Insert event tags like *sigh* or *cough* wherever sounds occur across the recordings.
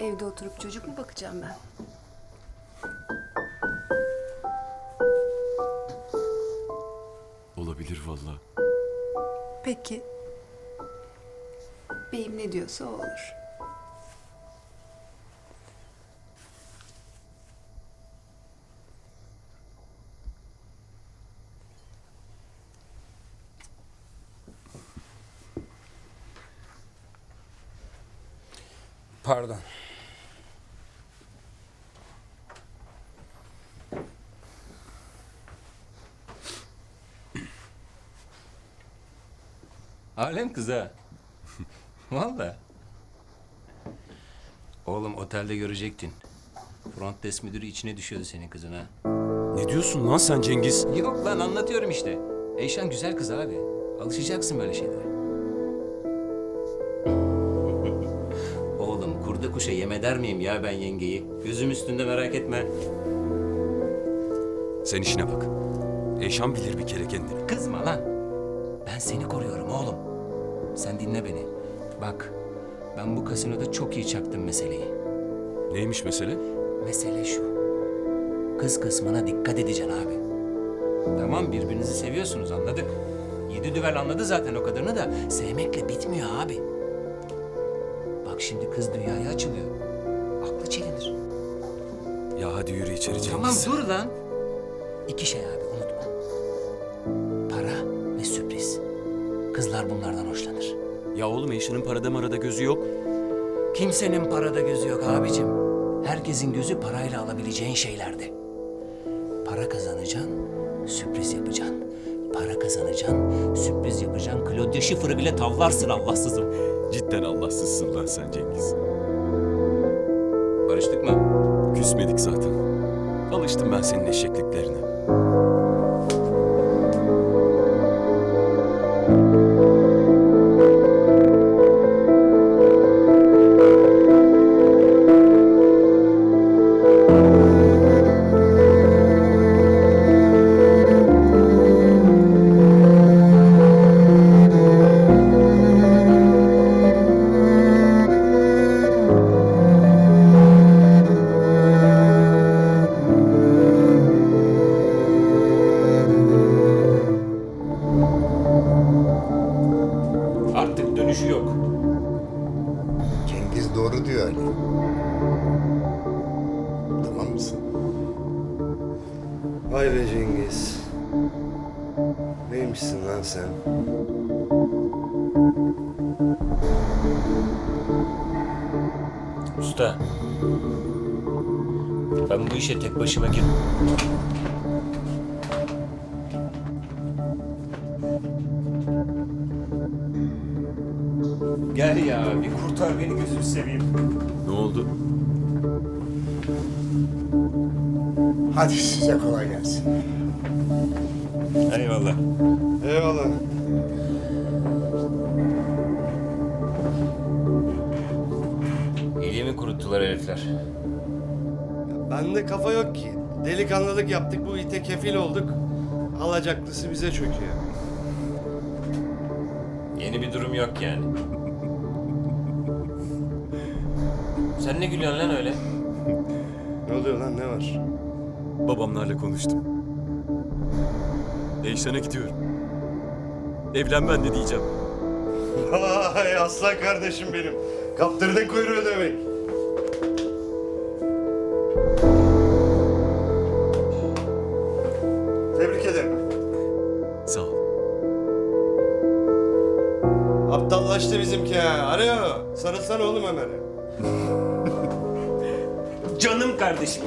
Evde oturup çocuk mu bakacağım ben? Olabilir valla. Peki. Beyim ne diyorsa o olur. Alem kız ha. *laughs* Valla. Oğlum otelde görecektin. Front desk müdürü içine düşüyordu senin kızın ha. Ne diyorsun lan sen Cengiz? Yok lan anlatıyorum işte. Eyşan güzel kız abi. Alışacaksın böyle şeylere. *laughs* Oğlum kurda kuşa yem eder miyim ya ben yengeyi? Gözüm üstünde merak etme. Sen işine bak. Eşan bilir bir kere kendini. Kızma lan. Ben seni koruyorum oğlum. Sen dinle beni. Bak ben bu kasinoda çok iyi çaktım meseleyi. Neymiş mesele? Mesele şu. Kız kısmına dikkat edeceksin abi. Tamam birbirinizi seviyorsunuz anladık. Yedi düvel anladı zaten o kadarını da sevmekle bitmiyor abi. Bak şimdi kız dünyaya açılıyor. Aklı çelinir. Ya hadi yürü içeri Cengiz. Tamam dur lan. İki şey abi Kızlar bunlardan hoşlanır. Ya oğlum Eşan'ın parada marada gözü yok. Kimsenin parada gözü yok abicim. Herkesin gözü parayla alabileceğin şeylerde. Para kazanacaksın, sürpriz yapacaksın. Para kazanacaksın, sürpriz yapacaksın. Claudia Schiffer'ı bile tavlarsın Allahsızım. Cidden Allahsızsın lan sen Cengiz. Barıştık mı? Küsmedik zaten. Alıştım ben senin eşekliklerine. Doğru diyor Ali. Tamam mısın? Vay be Cengiz. Neymişsin lan sen? Usta. Ben bu işe tek başıma gir. Kurtar beni gözünü seveyim. Ne oldu? Hadi size kolay gelsin. Eyvallah. Eyvallah. İliğimi kuruttular herifler. Bende kafa yok ki. Delikanlılık yaptık bu ite kefil olduk. Alacaklısı bize çöküyor. Yeni bir durum yok yani. Sen ne gülüyorsun lan öyle? Ne oluyor lan ne var? Babamlarla konuştum. Eşan'a gidiyorum. Evlen ben de diyeceğim. Vay aslan kardeşim benim. Kaptırdın kuyruğu demek. Tebrik ederim. Sağ ol. Aptallaştı bizimki ha. Alo. Sarılsana oğlum Ömer'e. Kardeşim.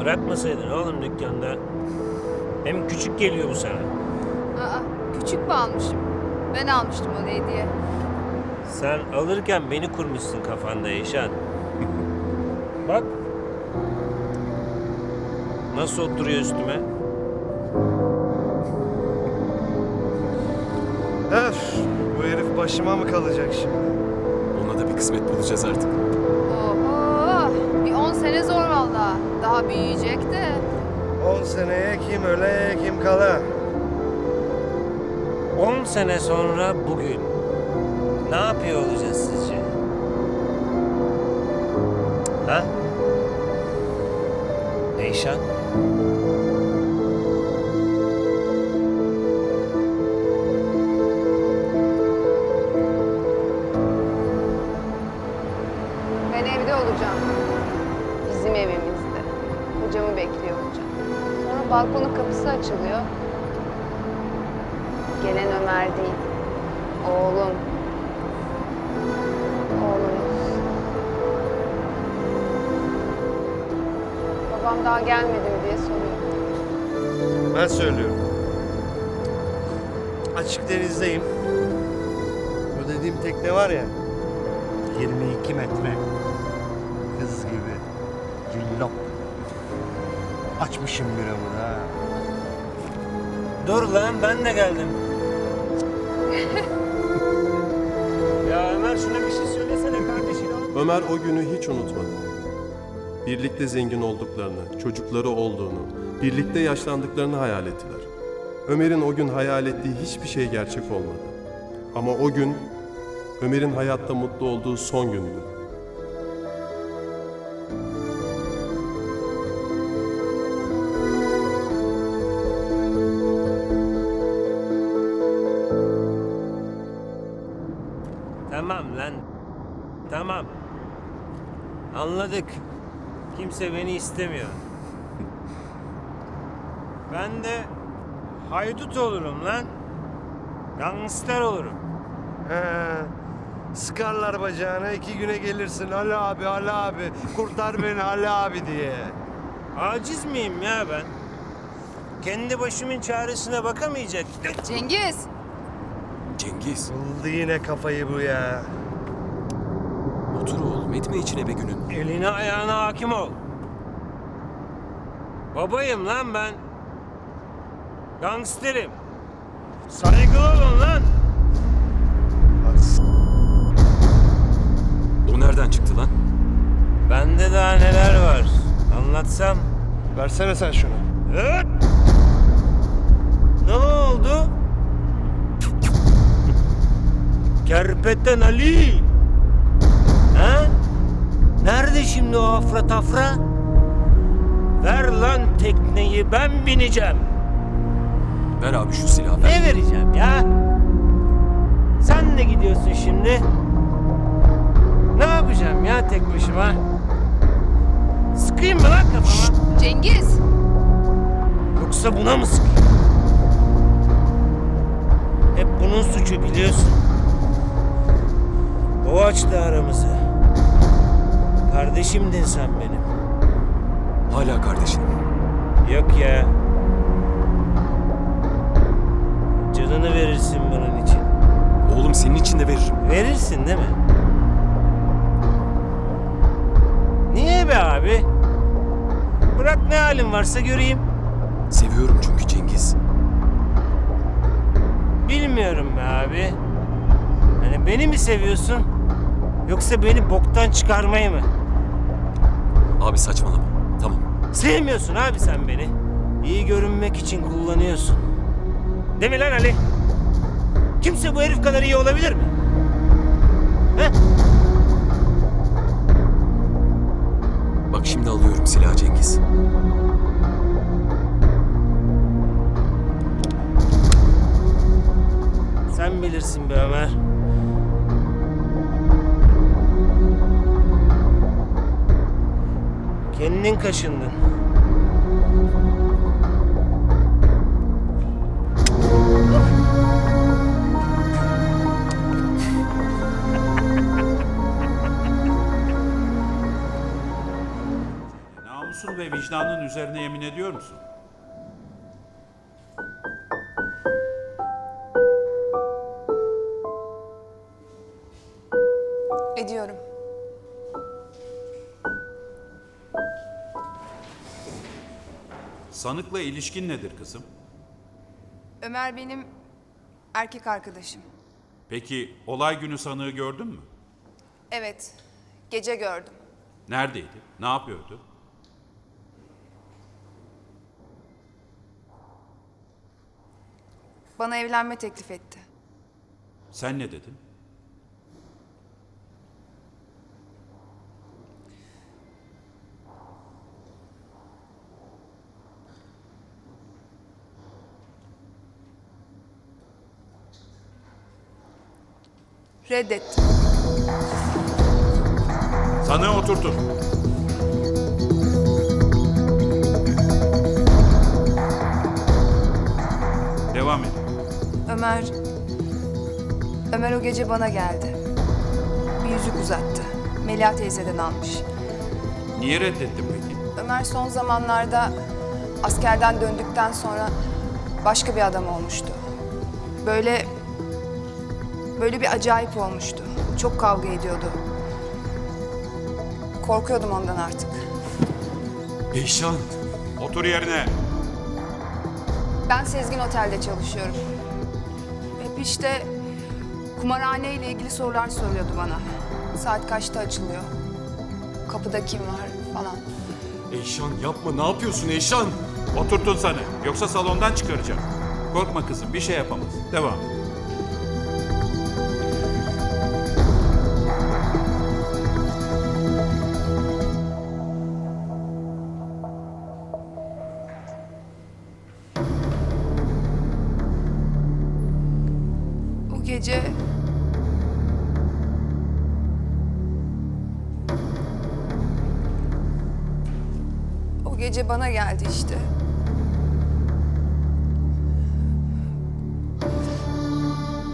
Bırakmasaydın oğlum dükkanda. Hem küçük geliyor bu sana. Aa, küçük mü almışım? Ben almıştım onu hediye. Sen alırken beni kurmuşsun kafanda Eşan. *laughs* Bak. Nasıl oturuyor üstüme? Öf. Bu herif başıma mı kalacak şimdi? Kısmet bulacağız artık. Oho, bir 10 sene zor valla. Daha büyüyecek de. 10 seneye kim öle kim kala. 10 sene sonra bugün. Ne yapıyor olacağız sizce? Ha? Eyşan? Balkonun kapısı açılıyor. Gelen Ömer değil. Oğlum. Oğlumuz. Babam daha gelmedi mi diye soruyor. Ben söylüyorum. Açık denizdeyim. Bu dediğim tekne var ya. 22 metre. Açmışım biramı ha. Dur lan ben de geldim. *laughs* ya Ömer şuna bir şey söylesene kardeşine. Ömer o günü hiç unutmadı. Birlikte zengin olduklarını, çocukları olduğunu, birlikte yaşlandıklarını hayal ettiler. Ömer'in o gün hayal ettiği hiçbir şey gerçek olmadı. Ama o gün Ömer'in hayatta mutlu olduğu son gündü. Tamam lan. Tamam. Anladık. Kimse beni istemiyor. Ben de haydut olurum lan. Gangster olurum. He. Sıkarlar bacağına iki güne gelirsin Ali abi Ali abi kurtar beni Ali abi diye. Aciz miyim ya ben? Kendi başımın çaresine bakamayacak. Cengiz! Cengiz, Buldu yine kafayı bu ya. otur oğlum. Etme içine be günün. Eline ayağına hakim ol. Babayım lan ben. Gangsterim. Saygılı olun lan. O nereden çıktı lan? Bende daha neler var. Anlatsam. Versene sen şunu. Evet. Ne oldu? Kerpeten Ali. Ha? Nerede şimdi o afra tafra? Ver lan tekneyi ben bineceğim. Ver abi şu silahı ver. Ne vereceğim ya? Sen de gidiyorsun şimdi. Ne yapacağım ya tek başıma? Sıkayım mı lan kafama? Cengiz! Yoksa buna mı sıkayım? Hep bunun suçu biliyorsun. O açtı aramızı. Kardeşimdin sen benim. Hala kardeşin. Yok ya. Canını verirsin bunun için. Oğlum senin için de veririm. Verirsin değil mi? Niye be abi? Bırak ne halin varsa göreyim. Seviyorum çünkü Cengiz. Bilmiyorum be abi. Hani beni mi seviyorsun? Yoksa beni boktan çıkarmayı mı? Abi saçmalama. Tamam. Sevmiyorsun abi sen beni. İyi görünmek için kullanıyorsun. Değil mi lan Ali? Kimse bu herif kadar iyi olabilir mi? He? Bak şimdi alıyorum silahı Cengiz. Sen bilirsin be Ömer. Kendin kaşındın. Namusun ve vicdanın üzerine yemin ediyor musun? Sanıkla ilişkin nedir kızım? Ömer benim erkek arkadaşım. Peki olay günü sanığı gördün mü? Evet, gece gördüm. Neredeydi? Ne yapıyordu? Bana evlenme teklif etti. Sen ne dedin? Reddettim. Sanığı oturtun. Devam et. Ömer... Ömer o gece bana geldi. Bir yüzük uzattı. Melia teyzeden almış. Niye reddettin peki? Ömer son zamanlarda askerden döndükten sonra başka bir adam olmuştu. Böyle böyle bir acayip olmuştu. Çok kavga ediyordu. Korkuyordum ondan artık. Eyşan. Otur yerine. Ben Sezgin Otel'de çalışıyorum. Hep işte kumarhane ile ilgili sorular soruyordu bana. Saat kaçta açılıyor? Kapıda kim var falan. Eyşan yapma ne yapıyorsun Eyşan? Oturtun sanığı. Yoksa salondan çıkaracağım. Korkma kızım bir şey yapamaz. Devam gece... O gece bana geldi işte.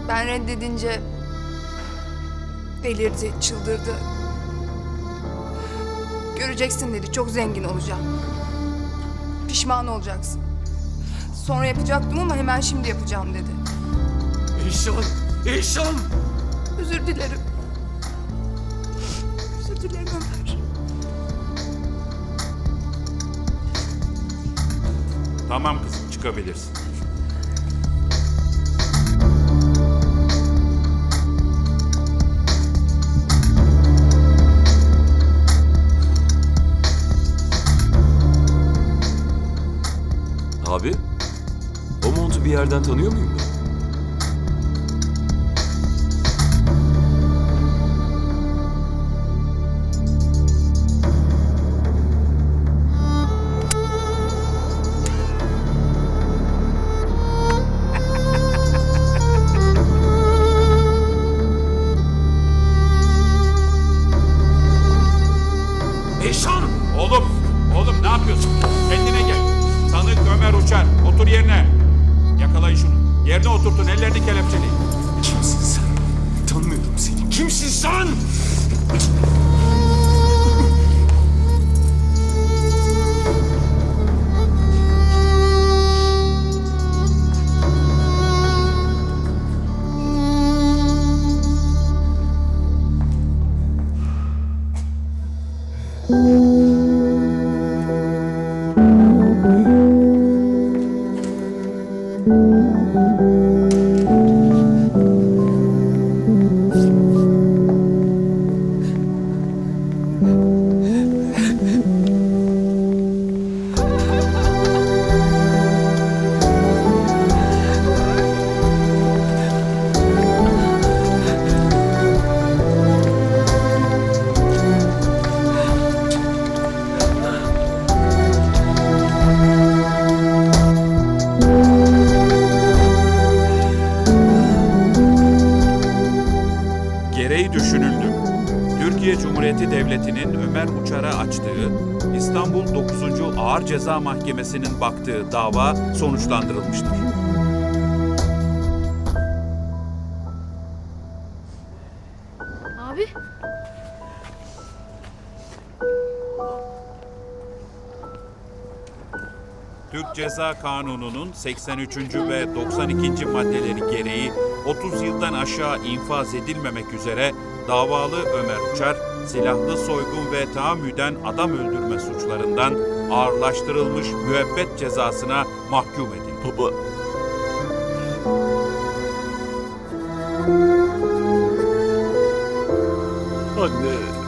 Ben reddedince delirdi, çıldırdı. Göreceksin dedi, çok zengin olacağım. Pişman olacaksın. Sonra yapacaktım ama hemen şimdi yapacağım dedi. Eyşan. Eyşan. Özür dilerim. Özür dilerim Ömer. Tamam kızım çıkabilirsin. Abi. O montu bir yerden tanıyor muyum ben? Ceza Mahkemesi'nin baktığı dava sonuçlandırılmıştır. Abi. Türk Ceza Kanunu'nun 83. ve 92. maddeleri gereği 30 yıldan aşağı infaz edilmemek üzere davalı Ömer Uçar, silahlı soygun ve tahammüden adam öldürme suçlarından ağırlaştırılmış müebbet cezasına mahkum edildi. Baba. Anne.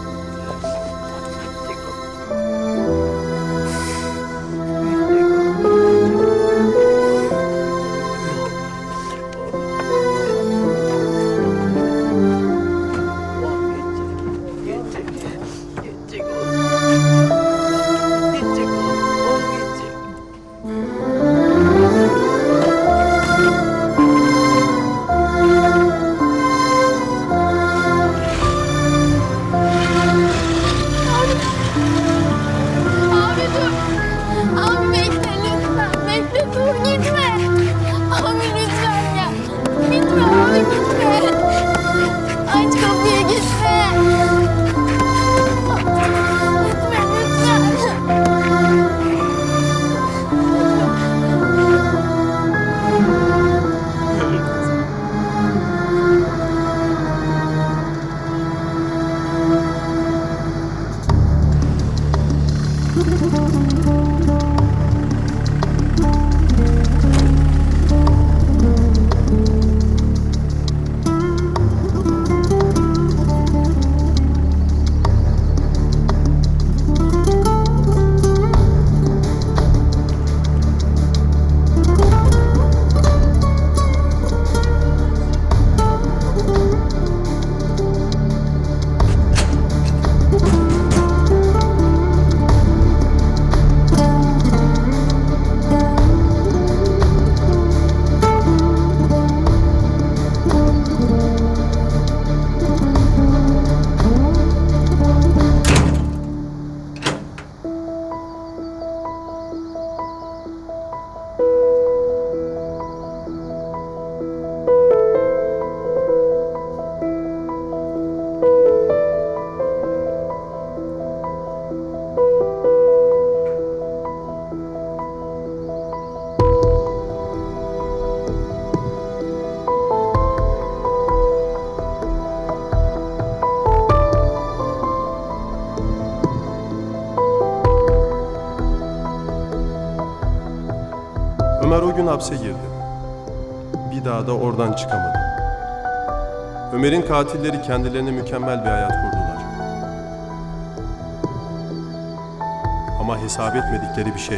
Hapse girdi. Bir daha da oradan çıkamadı. Ömer'in katilleri kendilerine mükemmel bir hayat kurdular. Ama hesap etmedikleri bir şey